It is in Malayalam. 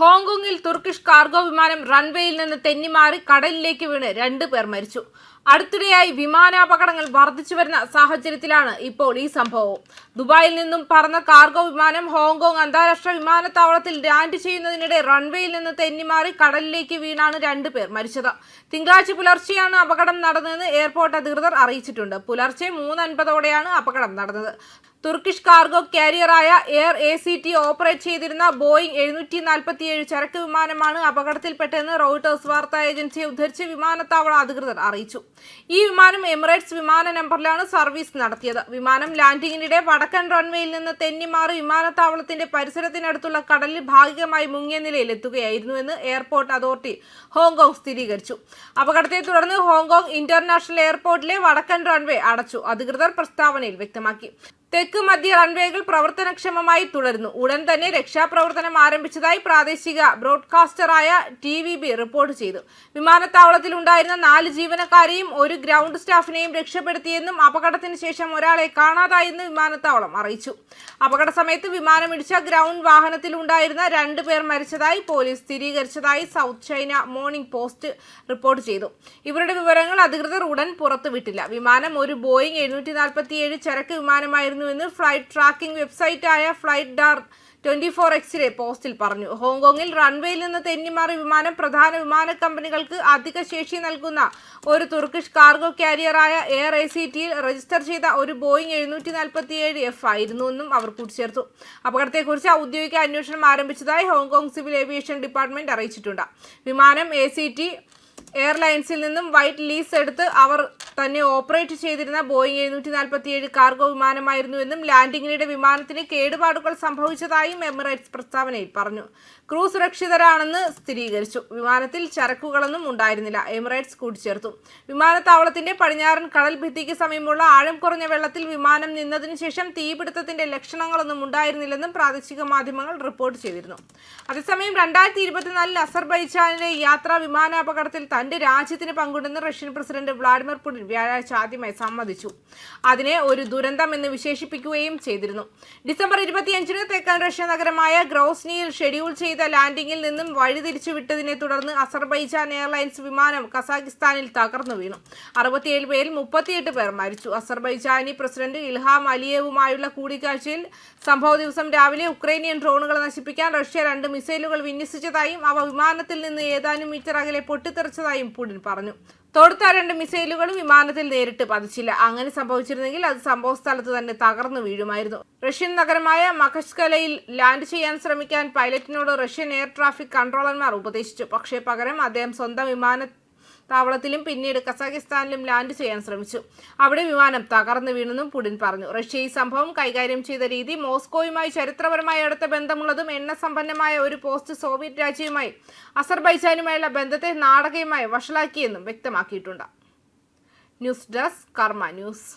ഹോങ്കോങ്ങിൽ തുർക്കിഷ് കാർഗോ വിമാനം റൺവേയിൽ നിന്ന് തെന്നിമാറി കടലിലേക്ക് വീണ് രണ്ടു പേർ മരിച്ചു. അടുത്തിടെയായി വിമാനാപകടങ്ങൾ വർദ്ധിച്ചു വരുന്ന സാഹചര്യത്തിലാണ് ഇപ്പോൾ ഈ സംഭവം. ദുബായിൽ നിന്നും പറന്ന കാർഗോ വിമാനം ഹോങ്കോങ് അന്താരാഷ്ട്ര വിമാനത്താവളത്തിൽ ലാൻഡ് ചെയ്യുന്നതിനിടെ റൺവേയിൽ നിന്ന് തെന്നിമാറി കടലിലേക്ക് വീണാണ് രണ്ടുപേർ മരിച്ചത്. തിങ്കളാഴ്ച പുലർച്ചെയാണ് അപകടം നടന്നതെന്ന് എയർപോർട്ട് അധികൃതർ അറിയിച്ചിട്ടുണ്ട്. പുലർച്ചെ മൂന്ന് അൻപതോടെയാണ് അപകടം നടന്നത്. Turkish cargo കാരിയറായ air A C T operate ചെയ്തിരുന്ന ബോയിങ് എഴുന്നൂറ്റി നാൽപ്പത്തിയേഴ് ചരക്ക് വിമാനമാണ് അപകടത്തിൽപ്പെട്ടതെന്ന് റോയിട്ടേഴ്സ് വാർത്താ ഏജൻസിയെ ഉദ്ധരിച്ച് വിമാനത്താവള അധികൃതർ അറിയിച്ചു. ഈ വിമാനം എമിറേറ്റ്സ് വിമാന നമ്പറിലാണ് സർവീസ് നടത്തിയത്. വിമാനം ലാൻഡിങ്ങിനിടെ വടക്കൻ റൺവേയിൽ നിന്ന് തെന്നിമാറി വിമാനത്താവളത്തിന്റെ പരിസരത്തിനടുത്തുള്ള കടലിൽ ഭാഗികമായി മുങ്ങിയ നിലയിൽ എത്തുകയായിരുന്നുവെന്ന് എയർപോർട്ട് അതോറിറ്റി ഹോങ്കോങ് സ്ഥിരീകരിച്ചു. അപകടത്തെ തുടർന്ന് ഹോങ്കോങ് ഇന്റർനാഷണൽ എയർപോർട്ടിലെ വടക്കൻ റൺവേ അടച്ചു അധികൃതർ പ്രസ്താവനയിൽ വ്യക്തമാക്കി. തെക്ക് മധ്യ റൺവേകൾ പ്രവർത്തനക്ഷമമായി തുടരുന്നു. ഉടൻ തന്നെ രക്ഷാപ്രവർത്തനം ആരംഭിച്ചതായി പ്രാദേശിക ബ്രോഡ്കാസ്റ്ററായ ടി വി ബി റിപ്പോർട്ട് ചെയ്തു. വിമാനത്താവളത്തിൽ ഉണ്ടായിരുന്ന നാല് ജീവനക്കാരെയും ഒരു ഗ്രൗണ്ട് സ്റ്റാഫിനെയും രക്ഷപ്പെടുത്തിയെന്നും അപകടത്തിന് ശേഷം ഒരാളെ കാണാതായെന്ന് വിമാനത്താവളം അറിയിച്ചു. അപകട സമയത്ത് വിമാനമിടിച്ച ഗ്രൗണ്ട് വാഹനത്തിൽ ഉണ്ടായിരുന്ന രണ്ടു പേർ മരിച്ചതായി പോലീസ് സ്ഥിരീകരിച്ചതായി south China morning post report ചെയ്തു. ഇവരുടെ വിവരങ്ങൾ അധികൃതർ ഉടൻ പുറത്തുവിട്ടില്ല. വിമാനം ഒരു ബോയിങ് എഴുന്നൂറ്റി നാൽപ്പത്തിയേഴ് ചരക്ക് വിമാനമായിരുന്നുവെന്ന് ഫ്ലൈറ്റ് ട്രാക്കിംഗ് വെബ്സൈറ്റായ ഫ്ലൈറ്റ് ഡാർ ട്വന്റി ഫോർ എക്സിലെ പോസ്റ്റിൽ പറഞ്ഞു. ഹോങ്കോങ്ങിൽ റൺവേയിൽ നിന്ന് തെന്നിമാറി വിമാനം പ്രധാന വിമാന കമ്പനികൾക്ക് അധിക ശേഷി നൽകുന്ന ഒരു തുർക്കിഷ് കാർഗോ കാരിയറായ എയർ എ സി ടിയിൽ രജിസ്റ്റർ ചെയ്ത ഒരു ബോയിങ് എഴുന്നൂറ്റി നാൽപ്പത്തി ഏഴ് എഫ് ആയിരുന്നു എന്നും അവർ കൂട്ടിച്ചേർത്തു. അപകടത്തെക്കുറിച്ച് ഔദ്യോഗിക അന്വേഷണം ആരംഭിച്ചതായി ഹോങ്കോങ് സിവിൽ ഏവിയേഷൻ ഡിപ്പാർട്ട്മെന്റ് അറിയിച്ചിട്ടുണ്ട്. വിമാനം എ സി ടി എയർലൈൻസിൽ നിന്നും വൈറ്റ് ലീസ് എടുത്ത് അവർ തന്നെ ഓപ്പറേറ്റ് ചെയ്തിരുന്ന ബോയിങ് എഴുന്നൂറ്റി നാൽപ്പത്തിയേഴ് കാർഗോ വിമാനമായിരുന്നുവെന്നും ലാൻഡിങ്ങിനിടെ വിമാനത്തിന് കേടുപാടുകൾ സംഭവിച്ചതായും എമിറേറ്റ്സ് പ്രസ്താവനയിൽ പറഞ്ഞു. ക്രൂ സുരക്ഷിതരാണെന്ന് സ്ഥിരീകരിച്ചു. വിമാനത്തിൽ ചരക്കുകളൊന്നും ഉണ്ടായിരുന്നില്ല. എമിറേറ്റ്സ് കൂട്ടിച്ചേർത്തു. വിമാനത്താവളത്തിന്റെ പടിഞ്ഞാറൻ കടൽ ഭിത്തിക്ക് സമീപമുള്ള ആഴം കുറഞ്ഞ വെള്ളത്തിൽ വിമാനം നിന്നതിനു ശേഷം തീപിടുത്തത്തിന്റെ ലക്ഷണങ്ങളൊന്നും ഉണ്ടായിരുന്നില്ലെന്നും പ്രാദേശിക മാധ്യമങ്ങൾ റിപ്പോർട്ട് ചെയ്തിരുന്നു. അതേസമയം രണ്ടായിരത്തി ഇരുപത്തിനാലിൽ അസർബൈജാനിലെ യാത്രാ വിമാനാപകടത്തിൽ തന്റെ രാജ്യത്തിന് പങ്കുണ്ടെന്ന് റഷ്യൻ പ്രസിഡന്റ് വ്ളാഡിമിർ പുടിൻ വ്യാഴാഴ്ച ആദ്യമായി സമ്മതിച്ചു. അതിനെ ഒരു ദുരന്തം എന്ന് വിശേഷിപ്പിക്കുകയും ചെയ്തിരുന്നു. ഡിസംബർ ഇരുപത്തിയഞ്ചിന് തെക്കൻ റഷ്യ നഗരമായ ഗ്രോസ്നിയിൽ ഷെഡ്യൂൾ ചെയ്ത ലാൻഡിംഗിൽ നിന്നും വഴിതിരിച്ചു വിട്ടതിനെ തുടർന്ന് അസർബൈജാൻ എയർലൈൻസ് വിമാനം കസാഖിസ്ഥാനിൽ തകർന്നു വീണു. അറുപത്തിയേഴ് പേരിൽ മുപ്പത്തിയെട്ട് പേർ മരിച്ചു. അസർബൈജാനി പ്രസിഡന്റ് ഇൽഹാം അലിയേവുമായുള്ള കൂടിക്കാഴ്ചയിൽ സംഭവ ദിവസം രാവിലെ ഉക്രൈനിയൻ ഡ്രോണുകൾ നശിപ്പിക്കാൻ റഷ്യ രണ്ട് മിസൈലുകൾ വിന്യസിച്ചതായും അവ വിമാനത്തിൽ നിന്ന് ഏതാനും മീറ്റർ അകലെ പൊട്ടിത്തെറിച്ചതായും പുടിൻ പറഞ്ഞു. തൊടുത്ത രണ്ട് മിസൈലുകളും വിമാനത്തിൽ നേരിട്ട് പതിച്ചില്ല. അങ്ങനെ സംഭവിച്ചിരുന്നെങ്കിൽ അത് സംഭവ സ്ഥലത്ത് തന്നെ തകർന്നു വീഴുമായിരുന്നു. റഷ്യൻ നഗരമായ മഖസ്കലയിൽ ലാൻഡ് ചെയ്യാൻ ശ്രമിക്കാൻ പൈലറ്റിനോട് റഷ്യൻ എയർ ട്രാഫിക് കൺട്രോളർമാർ ഉപദേശിച്ചു. പക്ഷേ പകരം അദ്ദേഹം സ്വന്തം വിമാന താവളത്തിലും പിന്നീട് കസാഖിസ്ഥാനിലും ലാൻഡ് ചെയ്യാൻ ശ്രമിച്ചു. അവിടെ വിമാനം തകർന്നു വീണെന്നും പുടിൻ പറഞ്ഞു. റഷ്യ ഈ സംഭവം കൈകാര്യം ചെയ്ത രീതി മോസ്കോയുമായി ചരിത്രപരമായി അടുത്ത ബന്ധമുള്ളതും എണ്ണ സമ്പന്നമായ ഒരു പോസ്റ്റ് സോവിയറ്റ് രാജ്യവുമായി അസർബൈജാനുമായുള്ള ബന്ധത്തെ നാടകീയമായി വഷളാക്കിയെന്നും വ്യക്തമാക്കിയിട്ടുണ്ട്. News desk Karma news.